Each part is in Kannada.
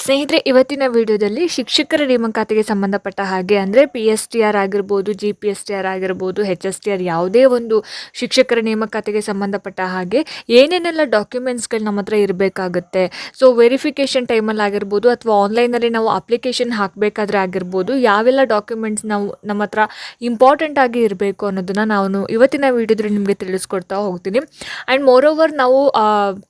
ಸ್ನೇಹಿತರೆ, ಇವತ್ತಿನ ವಿಡಿಯೋದಲ್ಲಿ ಶಿಕ್ಷಕರ ನೇಮಕಾತಿಗೆ ಸಂಬಂಧಪಟ್ಟ ಹಾಗೆ ಅಂದರೆ ಪಿ ಎಸ್ ಟಿ ಆರ್ ಆಗಿರ್ಬೋದು G P S T R ಆಗಿರ್ಬೋದು ಹೆಚ್ ಎಸ್ ಟಿ ಆರ್ ಯಾವುದೇ ಒಂದು ಶಿಕ್ಷಕರ ನೇಮಕಾತಿಗೆ ಸಂಬಂಧಪಟ್ಟ ಹಾಗೆ ಏನೇನೆಲ್ಲ ಡಾಕ್ಯುಮೆಂಟ್ಸ್ಗಳು ನಮ್ಮ ಹತ್ರ ಇರಬೇಕಾಗುತ್ತೆ. ಸೊ ವೆರಿಫಿಕೇಷನ್ ಟೈಮಲ್ಲಿ ಆಗಿರ್ಬೋದು ಅಥವಾ ಆನ್ಲೈನಲ್ಲಿ ನಾವು ಅಪ್ಲಿಕೇಶನ್ ಹಾಕಬೇಕಾದ್ರೆ ಆಗಿರ್ಬೋದು ಯಾವೆಲ್ಲ ಡಾಕ್ಯುಮೆಂಟ್ಸ್ ನಾವು ನಮ್ಮ ಹತ್ರ ಇಂಪಾರ್ಟೆಂಟ್ ಆಗಿ ಇರಬೇಕು ಅನ್ನೋದನ್ನು ನಾನು ಇವತ್ತಿನ ವಿಡಿಯೋದಲ್ಲಿ ನಿಮಗೆ ತಿಳಿಸ್ಕೊಡ್ತಾ ಹೋಗ್ತೀನಿ. ಆ್ಯಂಡ್ ಮೋರ್ ಓವರ್ ನಾವು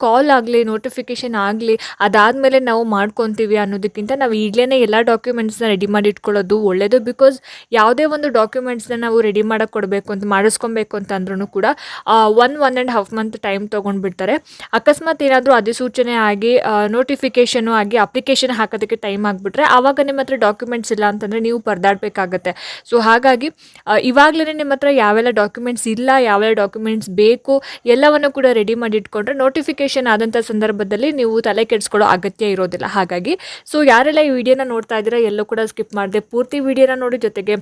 ಕಾಲ್ ಆಗಲಿ ನೋಟಿಫಿಕೇಶನ್ ಆಗಲಿ ಅದಾದಮೇಲೆ ನಾವು ಮಾಡ್ಕೊತೀವಿ ಅನ್ನೋದಕ್ಕಿಂತ ನಾವು ಈಗಲೇ ಎಲ್ಲ ಡಾಕ್ಯುಮೆಂಟ್ಸ್ನ ರೆಡಿ ಮಾಡಿ ಇಟ್ಕೊಳ್ಳೋದು ಒಳ್ಳೆಯದು ಬಿಕಾಸ್ ಯಾವುದೇ ಒಂದು ಡಾಕ್ಯುಮೆಂಟ್ಸ್ನ ನಾವು ರೆಡಿ ಮಾಡೋಕ್ಕೆ ಕೊಡಬೇಕು ಅಂತ ಮಾಡಿಸ್ಕೊಬೇಕು ಅಂತ ಅಂದ್ರೂ ಕೂಡ one one and half month time ತೊಗೊಂಡ್ಬಿಡ್ತಾರೆ. ಅಕಸ್ಮಾತ್ ಏನಾದರೂ ಅಧಿಸೂಚನೆ ಆಗಿ ನೋಟಿಫಿಕೇಷನು ಆಗಿ ಅಪ್ಲಿಕೇಶನ್ ಹಾಕೋದಕ್ಕೆ ಟೈಮ್ ಆಗಿಬಿಟ್ರೆ ಆವಾಗ ನಿಮ್ಮ ಹತ್ರ ಡಾಕ್ಯುಮೆಂಟ್ಸ್ ಇಲ್ಲ ಅಂತಂದರೆ ನೀವು ಪರದಾಡಬೇಕಾಗತ್ತೆ. ಸೊ ಹಾಗಾಗಿ ಇವಾಗಲೇ ನಿಮ್ಮ ಹತ್ರ ಯಾವೆಲ್ಲ ಡಾಕ್ಯುಮೆಂಟ್ಸ್ ಇಲ್ಲ, ಯಾವೆಲ್ಲ ಡಾಕ್ಯುಮೆಂಟ್ಸ್ ಬೇಕು ಎಲ್ಲವನ್ನು ಕೂಡ ರೆಡಿ ಮಾಡಿ ಇಟ್ಕೊಂಡ್ರೆ ನೋಟಿಫಿಕೇಶನ್ ಆದಂಥ ಸಂದರ್ಭದಲ್ಲಿ ನೀವು ತಲೆ ಕೆಡಿಸ್ಕೊಳ್ಳೋ ಅಗತ್ಯ ಇರೋದಿಲ್ಲ. ಹಾಗಾಗಿ. ಸೊ ಯಾರೆಲ್ಲ ಈ ವಿಡಿಯೋನ ನೋಡ್ತಾ ಇದ್ದೀರಾ, ಎಲ್ಲೂ ಕೂಡ ಸ್ಕಿಪ್ ಮಾಡಿದೆ ಪೂರ್ತಿ ವಿಡಿಯೋನ ನೋಡಿ ಜೊತೆಗೆ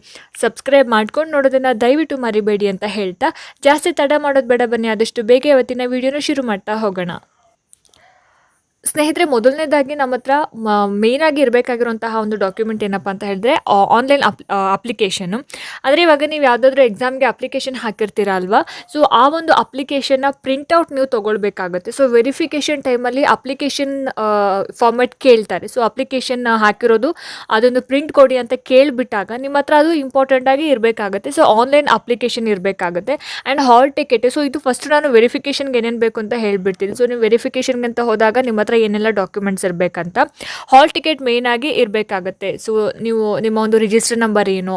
ಸಬ್ಸ್ಕ್ರೈಬ್ ಮಾಡ್ಕೊಂಡು ನೋಡೋದನ್ನು ದಯವಿಟ್ಟು ಮರಿಬೇಡಿ ಅಂತ ಹೇಳ್ತಾ. ಜಾಸ್ತಿ ತಡ ಮಾಡೋದು ಬೇಡ ಬನ್ನಿ, ಆದಷ್ಟು ಬೇಗ ಇವತ್ತಿನ ವಿಡಿಯೋನ ಶುರು ಮಾಡ್ತಾ ಹೋಗೋಣ. ಸ್ನೇಹಿತರೆ, ಮೊದಲನೇದಾಗಿ ನಮ್ಮ ಹತ್ರ ಮೇಯ್ನಾಗಿ ಇರಬೇಕಾಗಿರುವಂತಹ ಒಂದು ಡಾಕ್ಯುಮೆಂಟ್ ಏನಪ್ಪ ಅಂತ ಹೇಳಿದ್ರೆ ಆನ್ಲೈನ್ ಅಪ್ ಅಪ್ಲಿಕೇಶನು ಆದರೆ ಇವಾಗ ನೀವು ಯಾವುದಾದ್ರೂ ಎಕ್ಸಾಮ್ಗೆ ಅಪ್ಲಿಕೇಶನ್ ಹಾಕಿರ್ತೀರ ಅಲ್ವಾ? ಸೊ ಆ ಒಂದು ಅಪ್ಲಿಕೇಶನ್ನ ಪ್ರಿಂಟೌಟ್ ನೀವು ತೊಗೊಳ್ಬೇಕಾಗುತ್ತೆ. ಸೊ ವೆರಿಫಿಕೇಷನ್ ಟೈಮಲ್ಲಿ ಅಪ್ಲಿಕೇಶನ್ ಫಾರ್ಮೆಟ್ ಕೇಳ್ತಾರೆ. ಸೊ ಅಪ್ಲಿಕೇಶನ್ ಹಾಕಿರೋದು, ಅದೊಂದು ಪ್ರಿಂಟ್ ಕೊಡಿ ಅಂತ ಕೇಳಿಬಿಟ್ಟಾಗ ನಿಮ್ಮ ಹತ್ರ ಅದು ಇಂಪಾರ್ಟೆಂಟಾಗಿ ಇರಬೇಕಾಗುತ್ತೆ. ಸೊ ಆನ್ಲೈನ್ ಅಪ್ಲಿಕೇಶನ್ ಇರಬೇಕಾಗುತ್ತೆ. ಆ್ಯಂಡ್ ಹಾಲ್ ಟಿಕೆಟ್ ಸೊ ಇದು ಫಸ್ಟ್ ನಾನು ವೆರಿಫಿಕೇಷನ್ಗೆ ಏನೇನು ಬೇಕು ಅಂತ ಹೇಳ್ಬಿಡ್ತೀನಿ. ಸೊ ನೀವು ವೆರಿಫಿಕೇಷನ್ಗೆ ಅಂತ ಹೋದಾಗ ನಿಮ್ಮ ಹತ್ರ ಏನೆಲ್ಲ ಡಾಕ್ಯುಮೆಂಟ್ಸ್ ಇರಬೇಕಂತ. ಹಾಲ್ ಟಿಕೆಟ್ ಮೇಯ್ನ್ ಆಗಿ ಇರಬೇಕಾಗತ್ತೆ. ಸೊ ನೀವು ನಿಮ್ಮ ಒಂದು ರಿಜಿಸ್ಟರ್ ನಂಬರ್ ಏನು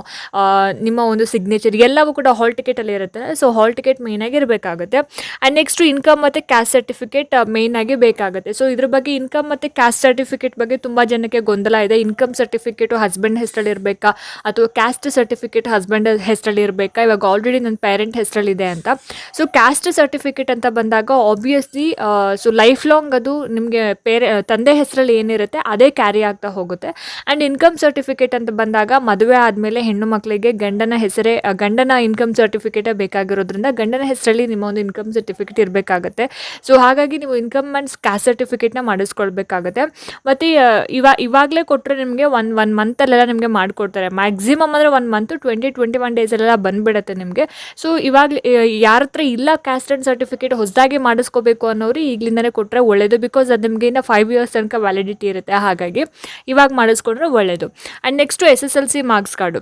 ನಿಮ್ಮ ಒಂದು ಸಿಗ್ನೇಚರ್ ಎಲ್ಲವೂ ಕೂಡ ಹಾಲ್ ಟಿಕೆಟಲ್ಲಿ ಇರುತ್ತೆ. ಸೊ ಹಾಲ್ ಟಿಕೆಟ್ ಮೇಯ್ನಾಗಿ ಇರಬೇಕಾಗುತ್ತೆ. ಆ್ಯಂಡ್ ನೆಕ್ಸ್ಟು ಇನ್ಕಮ್ ಮತ್ತು ಕ್ಯಾಸ್ಟ್ ಸರ್ಟಿಫಿಕೇಟ್ ಮೇಯ್ನಾಗಿ ಬೇಕಾಗುತ್ತೆ. ಸೊ ಇದ್ರ ಬಗ್ಗೆ ಇನ್ಕಮ್ ಮತ್ತು ಕ್ಯಾಸ್ಟ್ ಸರ್ಟಿಫಿಕೇಟ್ ಬಗ್ಗೆ ತುಂಬ ಜನಕ್ಕೆ ಗೊಂದಲ ಇದೆ. ಇನ್ಕಮ್ ಸರ್ಟಿಫಿಕೇಟು ಹಸ್ಬೆಂಡ್ ಹೆಸರಲ್ಲಿ ಇರಬೇಕಾ? ಅಥವಾ ಕ್ಯಾಸ್ಟ್ ಸರ್ಟಿಫಿಕೇಟ್ ಹಸ್ಬೆಂಡ್ ಹೆಸರಲ್ಲಿ ಇರಬೇಕಾ? ಇವಾಗ ಆಲ್ರೆಡಿ ನನ್ನ ಪೇರೆಂಟ್ ಹೆಸರಲ್ಲಿದೆ ಅಂತ. ಸೊ ಕ್ಯಾಸ್ಟ್ ಸರ್ಟಿಫಿಕೇಟ್ ಅಂತ ಬಂದಾಗ ಆಬ್ವಿಯಸ್ಲಿ ಸೊ ಲೈಫ್ ಲಾಂಗ್ ಅದು ನಿಮಗೆ ಪೇರೆ ತಂದೆ ಹೆಸರಲ್ಲಿ ಏನಿರುತ್ತೆ ಅದೇ ಕ್ಯಾರಿ ಆಗ್ತಾ ಹೋಗುತ್ತೆ. ಆ್ಯಂಡ್ ಇನ್ಕಮ್ ಸರ್ಟಿಫಿಕೇಟ್ ಅಂತ ಬಂದಾಗ ಮದುವೆ ಆದಮೇಲೆ ಹೆಣ್ಣು ಮಕ್ಕಳಿಗೆ ಗಂಡನ ಹೆಸರೇ ಗಂಡನ ಇನ್ಕಮ್ ಸರ್ಟಿಫಿಕೇಟೇ ಬೇಕಾಗಿರೋದ್ರಿಂದ ಗಂಡನ ಹೆಸರಲ್ಲಿ ನಿಮ್ಮ ಒಂದು ಇನ್ಕಮ್ ಸರ್ಟಿಫಿಕೇಟ್ ಇರಬೇಕಾಗತ್ತೆ. ಸೊ ಹಾಗಾಗಿ ನೀವು ಇನ್ಕಮ್ ಆ್ಯಂಡ್ ಕ್ಯಾಸ್ಟ್ ಸರ್ಟಿಫಿಕೇಟ್ನ ಮಾಡಿಸ್ಕೊಳ್ಬೇಕಾಗತ್ತೆ. ಮತ್ತು ಇವ, ಇವಾಗಲೇ ಕೊಟ್ಟರೆ ನಿಮಗೆ ಒನ್ ಒನ್ ಮಂತಲ್ಲೆಲ್ಲ ನಿಮಗೆ ಮಾಡಿಕೊಡ್ತಾರೆ. ಮ್ಯಾಕ್ಸಿಮಮ್ ಅಂದರೆ one month twenty twenty one ಡೇಸಲ್ಲೆಲ್ಲ ಬಂದುಬಿಡುತ್ತೆ ನಿಮಗೆ. ಸೊ ಇವಾಗಲೇ ಯಾರ ಹತ್ರ ಇಲ್ಲ ಕ್ಯಾಸ್ಟ್ ಆ್ಯಂಡ್ ಸರ್ಟಿಫಿಕೇಟ್ ಹೊಸದಾಗಿ ಮಾಡಿಸ್ಕೋಬೇಕು ಅನ್ನೋರು ಈಗಲಿಂದನೇ ಕೊಟ್ಟರೆ ಒಳ್ಳೆಯದು ಬಿಕಾಸ್ ಅದು ಇನ್ನು ಫೈವ್ ಇಯರ್ಸ್ ತನಕ ವ್ಯಾಲಿಡಿಟಿ ಇರುತ್ತೆ, ಹಾಗಾಗಿ ಇವಾಗ ಮಾಡಿಸ್ಕೊಂಡ್ರೆ ಒಳ್ಳೆಯದು and next S S L C marks card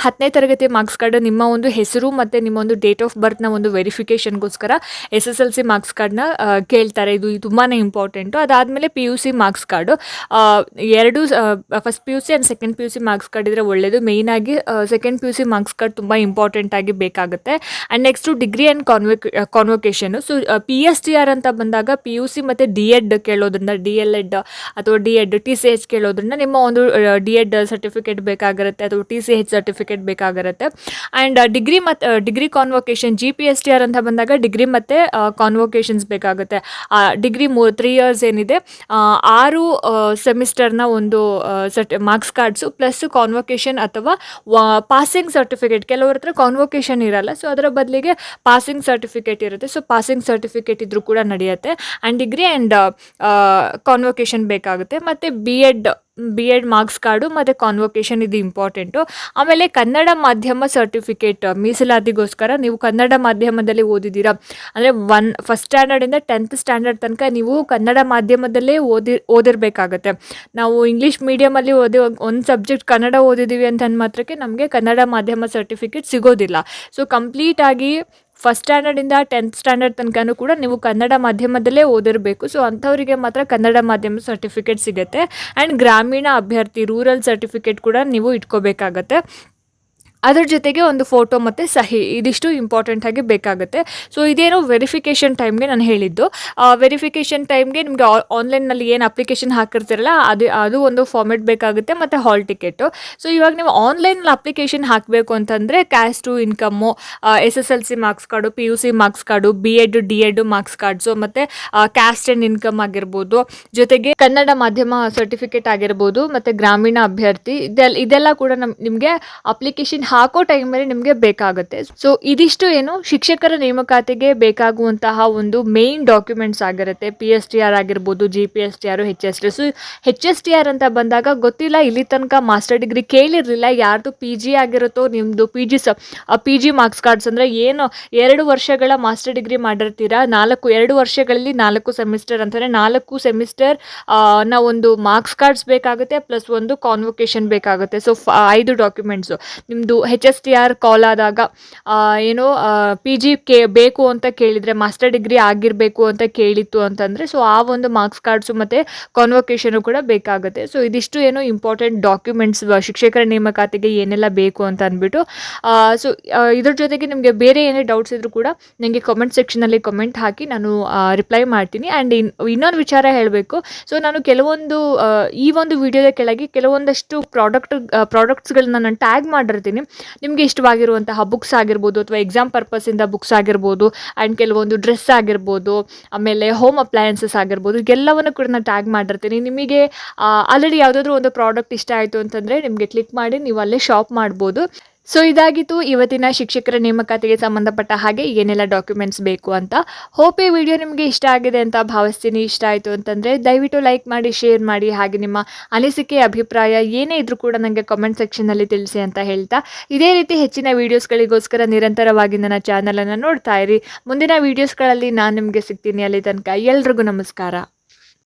ಹತ್ತನೇ ತರಗತಿ ಮಾರ್ಕ್ಸ್ ಕಾರ್ಡ್ ನಿಮ್ಮ ಒಂದು ಹೆಸರು ಮತ್ತು ನಿಮ್ಮ ಒಂದು ಡೇಟ್ ಆಫ್ ಬರ್ತ್ನ ಒಂದು ವೆರಿಫಿಕೇಷನ್ಗೋಸ್ಕರ S S L C marks ಕಾರ್ಡ್ನ ಕೇಳ್ತಾರೆ. ಇದು ತುಂಬಾ ಇಂಪಾರ್ಟೆಂಟು ಅದಾದಮೇಲೆ P U C marks card ಎರಡು first P U C and second P U C marks card ಇದ್ರೆ ಒಳ್ಳೆಯದು ಮೇಯ್ನಾಗಿ second P U C marks card ತುಂಬ ಇಂಪಾರ್ಟೆಂಟ್ ಆಗಿ ಬೇಕಾಗುತ್ತೆ. And next degree and convex convocation so P S T R ಅಂತ ಬಂದಾಗ ಪಿ ಯು ಸಿ ಮತ್ತು ಡಿ ಎಡ್ ಕೇಳೋದ್ರಿಂದ ಡಿ ಎಲ್ ಎಡ್ ಅಥವಾ D Ed T C H ಕೇಳೋದ್ರಿಂದ ನಿಮ್ಮ ಒಂದು ಡಿ ಎಡ್ ಸರ್ಟಿಫಿಕೇಟ್ ಬೇಕಾಗಿರುತ್ತೆ. ಅಥವಾ ಟಿ ಸಿ ಎಚ್ ಸರ್ಟಿಫಿಕೇಟ್ ಬೇಕಾಗಿರುತ್ತೆ. ಆ್ಯಂಡ್ ಡಿಗ್ರಿ ಮತ್ತು degree convocation G P S T R ಅಂತ ಬಂದಾಗ ಡಿಗ್ರಿ ಮತ್ತು ಕಾನ್ವೊಕೇಶನ್ಸ್ ಬೇಕಾಗುತ್ತೆ. ಡಿಗ್ರಿ ಮೂ ತ್ರೀ ಇಯರ್ಸ್ ಏನಿದೆ ಆರು ಸೆಮಿಸ್ಟರ್ನ ಒಂದು ಸರ್ಟಿ ಮಾರ್ಕ್ಸ್ ಕಾರ್ಡ್ಸು ಪ್ಲಸ್ ಕಾನ್ವೊಕೇಶನ್ ಅಥವಾ ಪಾಸಿಂಗ್ ಸರ್ಟಿಫಿಕೇಟ್ ಕೆಲವ್ರ ಹತ್ರ ಕಾನ್ವೊಕೇಶನ್ ಇರಲ್ಲ ಸೊ ಅದರ ಬದಲಿಗೆ ಪಾಸಿಂಗ್ ಸರ್ಟಿಫಿಕೇಟ್ ಇರುತ್ತೆ. ಸೊ ಪಾಸಿಂಗ್ ಸರ್ಟಿಫಿಕೇಟ್ ಇದ್ರೂ ಕೂಡ ನಡೆಯುತ್ತೆ. ಆ್ಯಂಡ್ ಡಿಗ್ರಿ ಆ್ಯಂಡ್ ಕಾನ್ವೊಕೇಶನ್ ಬೇಕಾಗುತ್ತೆ. ಮತ್ತು B Ed B Ed marks card, ಮತ್ತು ಕಾನ್ವೊಕೇಶನ್ ಇದು ಇಂಪಾರ್ಟೆಂಟು ಆಮೇಲೆ ಕನ್ನಡ ಮಾಧ್ಯಮ ಸರ್ಟಿಫಿಕೇಟ್ ಮೀಸಲಾತಿಗೋಸ್ಕರ ನೀವು ಕನ್ನಡ ಮಾಧ್ಯಮದಲ್ಲಿ ಓದಿದ್ದೀರಾ? ಅಂದರೆ ಒನ್ ಫಸ್ಟ್ ಸ್ಟ್ಯಾಂಡರ್ಡಿಂದ ಟೆಂತ್ ಸ್ಟ್ಯಾಂಡರ್ಡ್ ತನಕ ನೀವು ಕನ್ನಡ ಮಾಧ್ಯಮದಲ್ಲೇ ಓದಿ, ಓದಿರಬೇಕಾಗತ್ತೆ. ನಾವು ಇಂಗ್ಲೀಷ್ ಮೀಡಿಯಮಲ್ಲಿ ಓದಿ, ಒಂದು ಸಬ್ಜೆಕ್ಟ್ ಕನ್ನಡ ಓದಿದ್ದೀವಿ ಅಂತ ಮಾತ್ರಕ್ಕೆ ನಮಗೆ ಕನ್ನಡ ಮಾಧ್ಯಮ ಸರ್ಟಿಫಿಕೇಟ್ ಸಿಗೋದಿಲ್ಲ. ಸೊ ಕಂಪ್ಲೀಟಾಗಿ ಫಸ್ಟ್ ಸ್ಟ್ಯಾಂಡರ್ಡಿಂದ ಟೆಂತ್ ಸ್ಟ್ಯಾಂಡರ್ಡ್ ತನಕನೂ ಕೂಡ ನೀವು ಕನ್ನಡ ಮಾಧ್ಯಮದಲ್ಲೇ ಓದಿರಬೇಕು. ಸೊ ಅಂಥವರಿಗೆ ಮಾತ್ರ ಕನ್ನಡ ಮಾಧ್ಯಮ ಸರ್ಟಿಫಿಕೇಟ್ ಸಿಗುತ್ತೆ. ಆ್ಯಂಡ್ ಗ್ರಾಮೀಣ ಅಭ್ಯರ್ಥಿ ರೂರಲ್ ಸರ್ಟಿಫಿಕೇಟ್ ಕೂಡ ನೀವು ಇಟ್ಕೋಬೇಕಾಗತ್ತೆ. ಅದ್ರ ಜೊತೆಗೆ ಒಂದು ಫೋಟೋ ಮತ್ತು ಸಹಿ ಇದಿಷ್ಟು ಇಂಪಾರ್ಟೆಂಟ್ ಆಗಿ ಬೇಕಾಗುತ್ತೆ. ಸೊ ಇದೇನು ವೆರಿಫಿಕೇಷನ್ ಟೈಮ್ಗೆ ನಾನು ಹೇಳಿದ್ದು. ವೆರಿಫಿಕೇಷನ್ ಟೈಮ್ಗೆ ನಿಮಗೆ ಆನ್ಲೈನ್ನಲ್ಲಿ ಏನು ಅಪ್ಲಿಕೇಶನ್ ಹಾಕಿರ್ತೀರಲ್ಲ, ಅದು ಅದು ಒಂದು ಫಾರ್ಮೆಟ್ ಬೇಕಾಗುತ್ತೆ ಮತ್ತು ಹಾಲ್ ಟಿಕೆಟು ಸೊ ಇವಾಗ ನೀವು ಆನ್ಲೈನಲ್ಲಿ ಅಪ್ಲಿಕೇಶನ್ ಹಾಕಬೇಕು ಅಂತಂದರೆ caste income S S L C marks card P U C marks card B Ed D Ed marks cards ಮತ್ತು ಕ್ಯಾಸ್ಟ್ ಆ್ಯಂಡ್ ಇನ್ಕಮ್ ಆಗಿರ್ಬೋದು, ಜೊತೆಗೆ ಕನ್ನಡ ಮಾಧ್ಯಮ ಸರ್ಟಿಫಿಕೇಟ್ ಆಗಿರ್ಬೋದು, ಮತ್ತು ಗ್ರಾಮೀಣ ಅಭ್ಯರ್ಥಿ ಇದೆಲ್ಲ ಇದೆಲ್ಲ ಕೂಡ ನಮ್ಮ ನಿಮಗೆ ಅಪ್ಲಿಕೇಶನ್ ಹಾಕೋ ಟೈಮಲ್ಲಿ ನಿಮಗೆ ಬೇಕಾಗುತ್ತೆ. ಸೊ ಇದಿಷ್ಟು ಏನು ಶಿಕ್ಷಕರ ನೇಮಕಾತಿಗೆ ಬೇಕಾಗುವಂತಹ ಒಂದು ಮೇನ್ ಡಾಕ್ಯುಮೆಂಟ್ಸ್ ಆಗಿರುತ್ತೆ. ಪಿ ಎಸ್ ಟಿ ಆರ್ ಆಗಿರ್ಬೋದು G P S T R H S T so H S T R ಅಂತ ಬಂದಾಗ ಗೊತ್ತಿಲ್ಲ, ಇಲ್ಲಿ ತನಕ ಮಾಸ್ಟರ್ ಡಿಗ್ರಿ ಕೇಳಿರಲಿಲ್ಲ. ಯಾರ್ದು ಪಿ ಜಿ ಆಗಿರುತ್ತೋ ನಿಮ್ಮದು ಪಿ ಜಿ ಸ ಪಿ ಜಿ ಮಾರ್ಕ್ಸ್ ಕಾರ್ಡ್ಸ್ ಅಂದರೆ ಏನು, ಎರಡು ವರ್ಷಗಳ ಮಾಸ್ಟರ್ ಡಿಗ್ರಿ ಮಾಡಿರ್ತೀರಾ? ನಾಲ್ಕು, ಎರಡು ವರ್ಷಗಳಲ್ಲಿ ನಾಲ್ಕು ಸೆಮಿಸ್ಟರ್ ಅಂತಂದರೆ ನಾಲ್ಕು ಸೆಮಿಸ್ಟರ್ನ ಒಂದು ಮಾರ್ಕ್ಸ್ ಕಾರ್ಡ್ಸ್ ಬೇಕಾಗುತ್ತೆ ಪ್ಲಸ್ ಒಂದು ಕಾನ್ವೊಕೇಶನ್ ಬೇಕಾಗುತ್ತೆ. ಸೊ ಐದು ಡಾಕ್ಯುಮೆಂಟ್ಸು ನಿಮ್ಮದು H S T R call ಆದಾಗ ಏನೋ ಪಿ ಜಿ ಕೇ, ಬೇಕು ಅಂತ ಕೇಳಿದರೆ ಮಾಸ್ಟರ್ ಡಿಗ್ರಿ ಆಗಿರಬೇಕು ಅಂತ ಕೇಳಿತ್ತು ಅಂತಂದರೆ ಸೊ ಆ ಒಂದು ಮಾರ್ಕ್ಸ್ ಕಾರ್ಡ್ಸು ಮತ್ತು ಕಾನ್ವೊಕೇಶನು ಕೂಡ ಬೇಕಾಗುತ್ತೆ. ಸೊ ಇದಿಷ್ಟು ಏನು ಇಂಪಾರ್ಟೆಂಟ್ ಡಾಕ್ಯುಮೆಂಟ್ಸ್ ಶಿಕ್ಷಕರ ನೇಮಕಾತಿಗೆ ಏನೆಲ್ಲ ಬೇಕು ಅಂತ ಅಂದ್ಬಿಟ್ಟು ಸೊ ಇದ್ರ ಜೊತೆಗೆ ನಿಮಗೆ ಬೇರೆ ಏನೇ ಡೌಟ್ಸ್ ಇದ್ದರೂ ಕೂಡ ನನಗೆ ಕಮೆಂಟ್ ಸೆಕ್ಷನಲ್ಲಿ ಕಮೆಂಟ್ ಹಾಕಿ ನಾನು ರಿಪ್ಲೈ ಮಾಡ್ತೀನಿ. ಆ್ಯಂಡ್ ಇನ್, ಇನ್ನೊಂದು ವಿಚಾರ ಹೇಳಬೇಕು. ಸೊ ನಾನು ಕೆಲವೊಂದು ಈ ಒಂದು ವಿಡಿಯೋದ ಕೆಳಗೆ ಕೆಲವೊಂದಷ್ಟು ಪ್ರಾಡಕ್ಟ್ ಪ್ರಾಡಕ್ಟ್ಸ್ಗಳನ್ನ ನಾನು ಟ್ಯಾಗ್ ಮಾಡಿರ್ತೀನಿ. ನಿಮಗೆ ಇಷ್ಟವಾಗಿರುವಂತಹ ಬುಕ್ಸ್ ಆಗಿರ್ಬೋದು ಅಥವಾ ಎಕ್ಸಾಮ್ ಪರ್ಪಸಿಂದ ಬುಕ್ಸ್ ಆಗಿರ್ಬೋದು ಆ್ಯಂಡ್ ಕೆಲವೊಂದು ಡ್ರೆಸ್ ಆಗಿರ್ಬೋದು, ಆಮೇಲೆ ಹೋಮ್ ಅಪ್ಲಯನ್ಸಸ್ ಆಗಿರ್ಬೋದು ಎಲ್ಲವನ್ನು ಕೂಡ ನಾನು ಟ್ಯಾಗ್ ಮಾಡಿರ್ತೀನಿ. ನಿಮಗೆ ಆಲ್ರೆಡಿ ಯಾವುದಾದ್ರೂ ಒಂದು ಪ್ರಾಡಕ್ಟ್ ಇಷ್ಟ ಆಯಿತು ಅಂತಂದರೆ ನಿಮಗೆ ಕ್ಲಿಕ್ ಮಾಡಿ ನೀವು ಅಲ್ಲೇ ಶಾಪ್ ಮಾಡ್ಬೋದು. ಸೊ ಇದಾಗಿತ್ತು ಇವತ್ತಿನ ಶಿಕ್ಷಕರ ನೇಮಕಾತಿಗೆ ಸಂಬಂಧಪಟ್ಟ ಹಾಗೆ ಏನೆಲ್ಲ ಡಾಕ್ಯುಮೆಂಟ್ಸ್ ಬೇಕು ಅಂತ. ಹೋಪ್ ಈ ವಿಡಿಯೋ ನಿಮಗೆ ಇಷ್ಟ ಆಗಿದೆ ಅಂತ ಭಾವಿಸ್ತೀನಿ. ಇಷ್ಟ ಆಯಿತು ಅಂತಂದರೆ ದಯವಿಟ್ಟು ಲೈಕ್ ಮಾಡಿ ಶೇರ್ ಮಾಡಿ, ಹಾಗೆ ನಿಮ್ಮ ಅನಿಸಿಕೆ, ಅಭಿಪ್ರಾಯ ಏನೇ ಇದ್ರೂ ಕೂಡ ನನಗೆ ಕಾಮೆಂಟ್ ಸೆಕ್ಷನ್ನಲ್ಲಿ ತಿಳಿಸಿ ಅಂತ ಹೇಳ್ತಾ. ಇದೇ ರೀತಿ ಹೆಚ್ಚಿನ ವೀಡಿಯೋಸ್ಗಳಿಗೋಸ್ಕರ ನಿರಂತರವಾಗಿ ನನ್ನ ಚಾನಲನ್ನು ನೋಡ್ತಾ ಇರಿ. ಮುಂದಿನ ವೀಡಿಯೋಸ್ಗಳಲ್ಲಿ ನಾನು ನಿಮಗೆ ಸಿಗ್ತೀನಿ ಅಲ್ಲಿ ತನಕ. ಎಲ್ರಿಗೂ ನಮಸ್ಕಾರ.